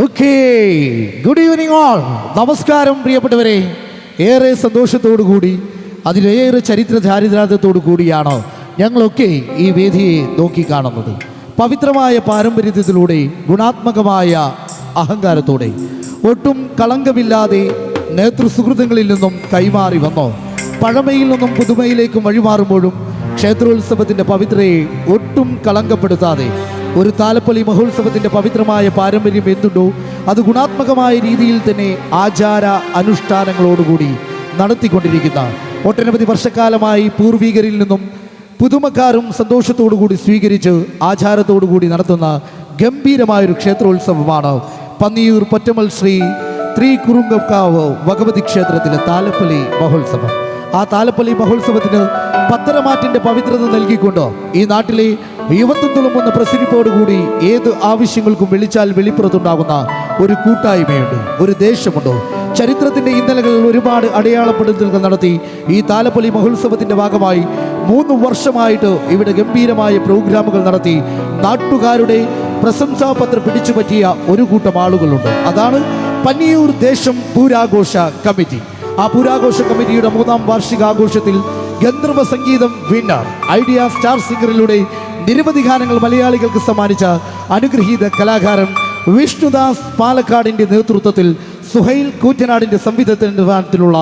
Okay good evening all നമസ്കാരം പ്രിയപ്പെട്ടവരെ. ഏറെ സന്തോഷത്തോടു കൂടി അതിലേറെ ചരിത്ര ചാരിതാർത്ഥത്തോടു കൂടിയാണ് ഞങ്ങളൊക്കെ ഈ വേദിയെ നോക്കിക്കാണുന്നത്. പവിത്രമായ പാരമ്പര്യത്തിലൂടെ ഗുണാത്മകമായ അഹങ്കാരത്തോടെ ഒട്ടും കളങ്കമില്ലാതെ നേതൃസുഹൃത്തുക്കളിൽ നിന്നും കൈമാറി വന്നോ. പഴമയിൽ നിന്നും പുതുമയിലേക്കും വഴിമാറുമ്പോഴും ക്ഷേത്രോത്സവത്തിന്റെ പവിത്രയെ ഒട്ടും കളങ്കപ്പെടുത്താതെ ഒരു താലപ്പൊലി മഹോത്സവത്തിന്റെ പവിത്രമായ പാരമ്പര്യം എന്തുണ്ടോ അത് ഗുണാത്മകമായ രീതിയിൽ തന്നെ ആചാര അനുഷ്ഠാനങ്ങളോടുകൂടി നടത്തിക്കൊണ്ടിരിക്കുന്ന ഒട്ടനവധി വർഷക്കാലമായി പൂർവീകരിൽ നിന്നും പുതുമക്കാരും സന്തോഷത്തോടു കൂടി സ്വീകരിച്ച് ആചാരത്തോടു കൂടി നടത്തുന്ന ഗംഭീരമായൊരു ക്ഷേത്രോത്സവമാണ് പന്നിയൂർ പൊറ്റമൽ ശ്രീ ത്രീ കുറുങ്കക്കാവ് ഭഗവതി ക്ഷേത്രത്തിലെ താലപ്പലി മഹോത്സവം. ആ താലപ്പലി മഹോത്സവത്തിന് പത്തരമാറ്റിന്റെ പവിത്രത നൽകിക്കൊണ്ട് ഈ നാട്ടിലെ യുവത്വം തുളുമ്പുന്ന പ്രസരിപ്പോടുകൂടി ഏത് ആവശ്യങ്ങൾക്കും വിളിച്ചാൽ വെളിപ്പുറത്തുണ്ടാകുന്ന ഒരു കൂട്ടായ്മയുണ്ട് ഒരു ദേശമുണ്ട് ചരിത്രത്തിന്റെ ഇന്നലകളിൽ ഒരുപാട് അടയാളപ്പെടുത്തലുകൾ നടത്തി ഈ താലപ്പൊലി മഹോത്സവത്തിന്റെ ഭാഗമായി മൂന്ന് വർഷമായിട്ട് ഇവിടെ ഗംഭീരമായ പ്രോഗ്രാമുകൾ നടത്തി നാട്ടുകാരുടെ പ്രശംസാപത്രം പിടിച്ചു പറ്റിയ ഒരു കൂട്ടം ആളുകളുണ്ട്. അതാണ് പന്നിയൂർ ദേശം പൂരാഘോഷ കമ്മിറ്റി. ആ പൂരാഘോഷ കമ്മിറ്റിയുടെ മൂന്നാം വാർഷികാഘോഷത്തിൽ ഗന്ധർവ സംഗീതം വിന്നർ. ഐഡിയ സ്റ്റാർ സിംഗറിലൂടെ നിരവധി ഗാനങ്ങൾ മലയാളികൾക്ക് സമ്മാനിച്ച അനുഗ്രഹീത കലാകാരൻ വിഷ്ണുദാസ് പാലക്കാടിന്റെ നേതൃത്വത്തിൽ സുഹൈൽ കൂറ്റനാടിന്റെ സംവിധാനത്തിലുള്ള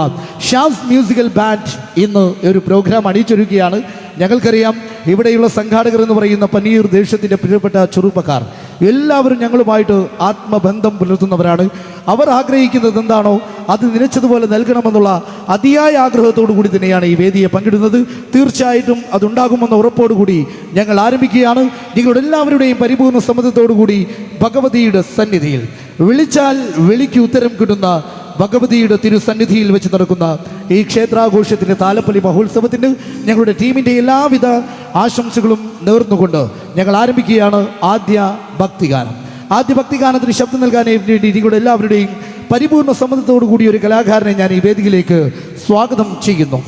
ഷാസ് മ്യൂസിക്കൽ ബാൻഡ് ഇന്ന് ഒരു പ്രോഗ്രാം അണിയിച്ചൊരുക്കുകയാണ്. ഞങ്ങൾക്കറിയാം ഇവിടെയുള്ള സംഘാടകർ എന്ന് പറയുന്ന പനീർ ദേശത്തിന്റെ പ്രിയപ്പെട്ട ചെറുപ്പക്കാർ എല്ലാവരും ഞങ്ങളുമായിട്ട് ആത്മബന്ധം പുലർത്തുന്നവരാണ്. അവർ ആഗ്രഹിക്കുന്നത് എന്താണോ അത് നിലച്ചതുപോലെ നൽകണമെന്നുള്ള അതിയായ ആഗ്രഹത്തോടു കൂടി തന്നെയാണ് ഈ വേദിയെ പങ്കിടുന്നത്. തീർച്ചയായിട്ടും അതുണ്ടാകുമെന്ന ഉറപ്പോടുകൂടി ഞങ്ങൾ ആരംഭിക്കുകയാണ്. നിങ്ങളുടെ എല്ലാവരുടെയും പരിപൂർണ സമ്മതത്തോടു കൂടി ഭഗവതിയുടെ സന്നിധിയിൽ. വിളിച്ചാൽ വിളിക്ക് ഉത്തരം കിട്ടുന്ന ഭഗവതിയുടെ തിരുസന്നിധിയിൽ വെച്ച് നടക്കുന്ന ഈ ക്ഷേത്രാഘോഷത്തിന്റെ താലപ്പലി മഹോത്സവത്തിന് ഞങ്ങളുടെ ടീമിന്റെ എല്ലാവിധ ആശംസകളും നേർന്നുകൊണ്ട് ഞങ്ങൾ ആരംഭിക്കുകയാണ് ആദ്യ ഭക്തിഗാനം. ആദ്യ ഭക്തിഗാനത്തിന് ശബ്ദം നൽകാനേ വേണ്ടി നിങ്ങളുടെ എല്ലാവരുടെയും പരിപൂർണ സമ്മതത്തോടു കൂടി ഒരു കലാകാരനെ ഞാൻ ഈ വേദിയിലേക്ക് സ്വാഗതം ചെയ്യുന്നു.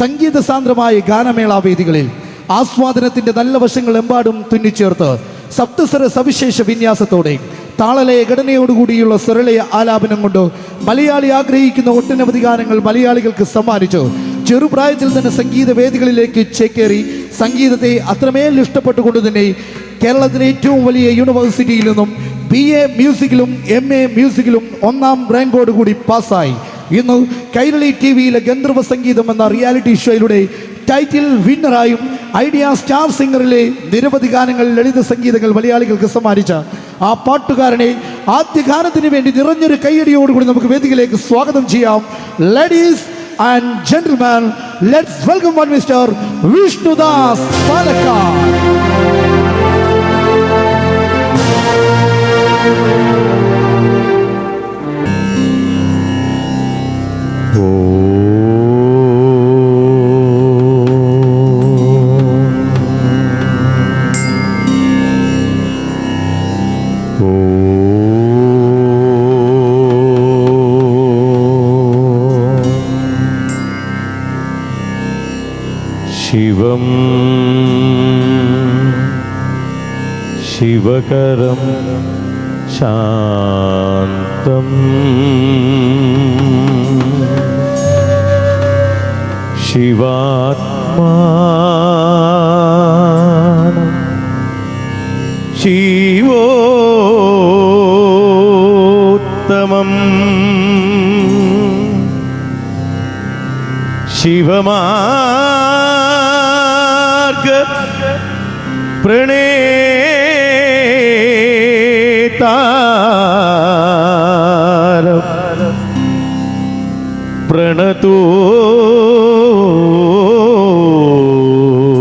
സംഗീത സാന്ദ്രമായ ഗാനമേള വേദികളിൽ ആസ്വാദനത്തിന്റെ നല്ല വശങ്ങൾ എമ്പാടും തുന്നിച്ചേർത്ത് സപ്തസ്വര സവിശേഷ വിന്യാസത്തോടെ താളലയ ഘടനയോടുകൂടിയുള്ള സ്വരളയ ആലാപനം കൊണ്ട് മലയാളി ആഗ്രഹിക്കുന്ന ഒട്ടനവധി ഗാനങ്ങൾ മലയാളികൾക്ക് സമ്മാനിച്ചു. ചെറുപ്രായത്തിൽ തന്നെ സംഗീത വേദികളിലേക്ക് ചേക്കേറി സംഗീതത്തെ അത്രമേൽ ഇഷ്ടപ്പെട്ടുകൊണ്ട് തന്നെ കേരളത്തിലെ ഏറ്റവും വലിയ യൂണിവേഴ്സിറ്റിയിൽ നിന്നും ബി എ മ്യൂസിക്കിലും എം എ മ്യൂസിക്കിലും ഒന്നാം റാങ്കോട് കൂടി പാസ്സായി. ഇന്ന് കൈരളി ടി വിയിലെ ഗന്ധർവ സംഗീതം എന്ന റിയാലിറ്റി ഷോയിലൂടെ ടൈറ്റിൽ വിന്നറായും ഐഡിയ സ്റ്റാർ സിംഗറിലെ നിരവധി ഗാനങ്ങൾ ലളിത സംഗീതങ്ങൾ മലയാളികൾക്ക് സമ്മാനിച്ച ആ പാട്ടുകാരനെ ആദ്യ ഗാനത്തിന് വേണ്ടി നിറഞ്ഞൊരു കൈയടിയോടുകൂടി നമുക്ക് വേദിയിലേക്ക് സ്വാഗതം ചെയ്യാം. Ladies and gentleman let's welcome one mister Vishnudas Palakkad ശിവം ശിവകരം ശാന്തം. ശിവാത്മാ ശിവോത്തമം. ശിവമാർഗ പ്രണേതാരം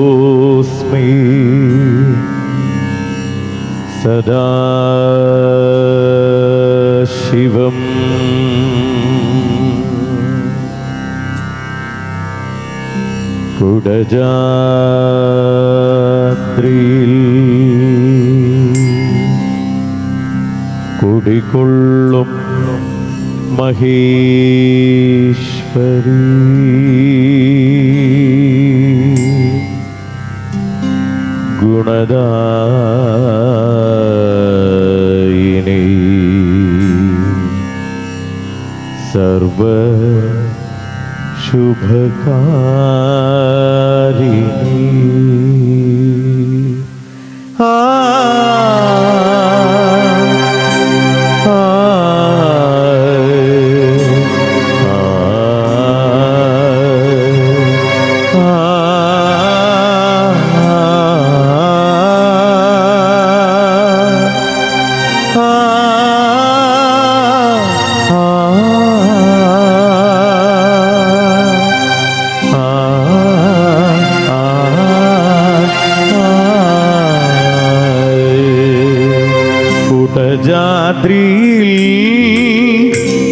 പ്രണതോസ്മി സദാ ശിവം. കുടജാത്രിയിൽ കുടികൊള്ളും പരി ഗുണദായിനി സർവ ശുഭകാരിണി ആ കുടജാദ്രിയിൽ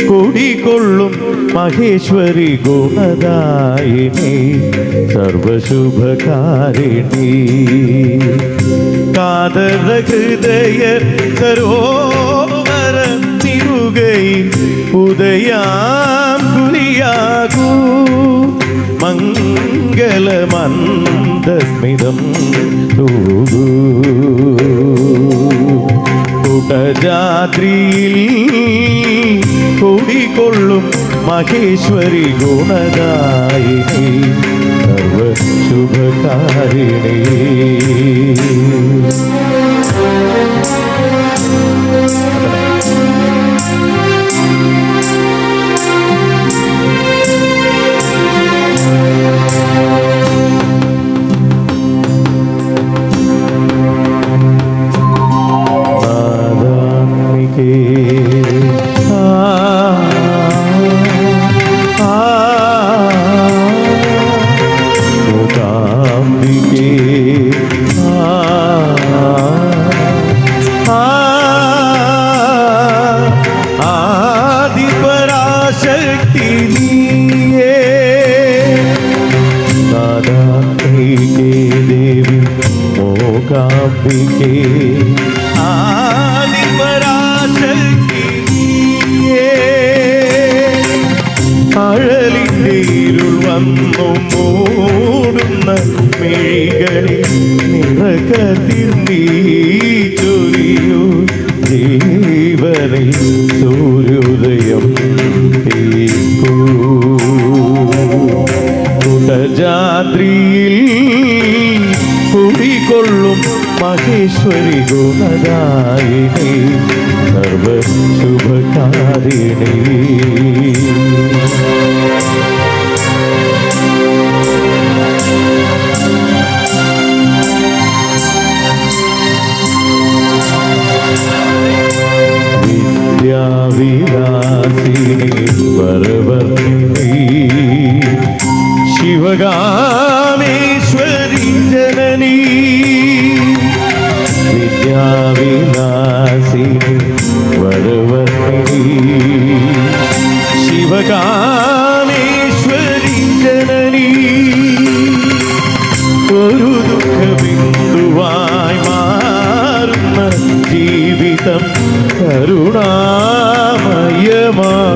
കൊടികൊള്ളും മഹേശ്വരി ഗുണദായിനി സർവശുഭകാരിണി. കാതര ഹൃദയ സരോവര തിരുകൈ ഉദയാം കുരിയാകൂ മംഗളമന്ദസ്മിതം തൂകൂ കുടജാദ്രിയിൽ കൂടിക്കൊള്ളും മഹേശ്വരി ഗുണദായിനി ശുഭകാരിണി നീയേ അഴലിന്റെ ഇരുൾ വന്നു മൂടുന്ന മിഴികളിൽ നിറകതിർ നീ ചൊരിയൂ. ജീവനിൽ സൂര്യോദയം തീക്കൂ കുടജാദ്രിയിൽ മഹേശ്വരി ഗുണദായിനി സർവ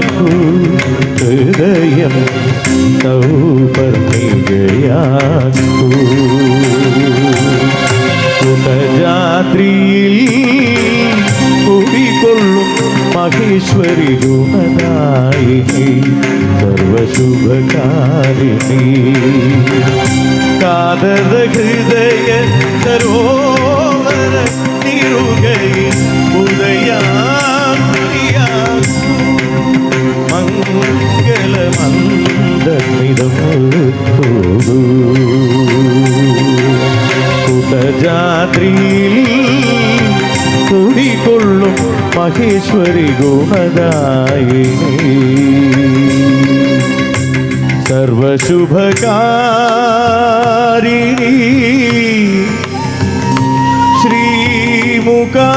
കരുണാമയമാക്കൂ ഹൃദയം സൗപർണികയാക്കൂ. കുടജാദ്രിയിൽ കുടികൊള്ളും മഹേശ്വരി ഗുണദായിനി സർവശുഭകാരിണി. കാതര ഹൃദയ സരോവര തിരുകയിൽ മംഗളമന്ദമിതം കുടജാദ്രിയിൽ കുടികൊള്ളും മഹേശ്വരി ഗുണദായിനി സർവശുഭകാരിണി ശ്രീമുഖാ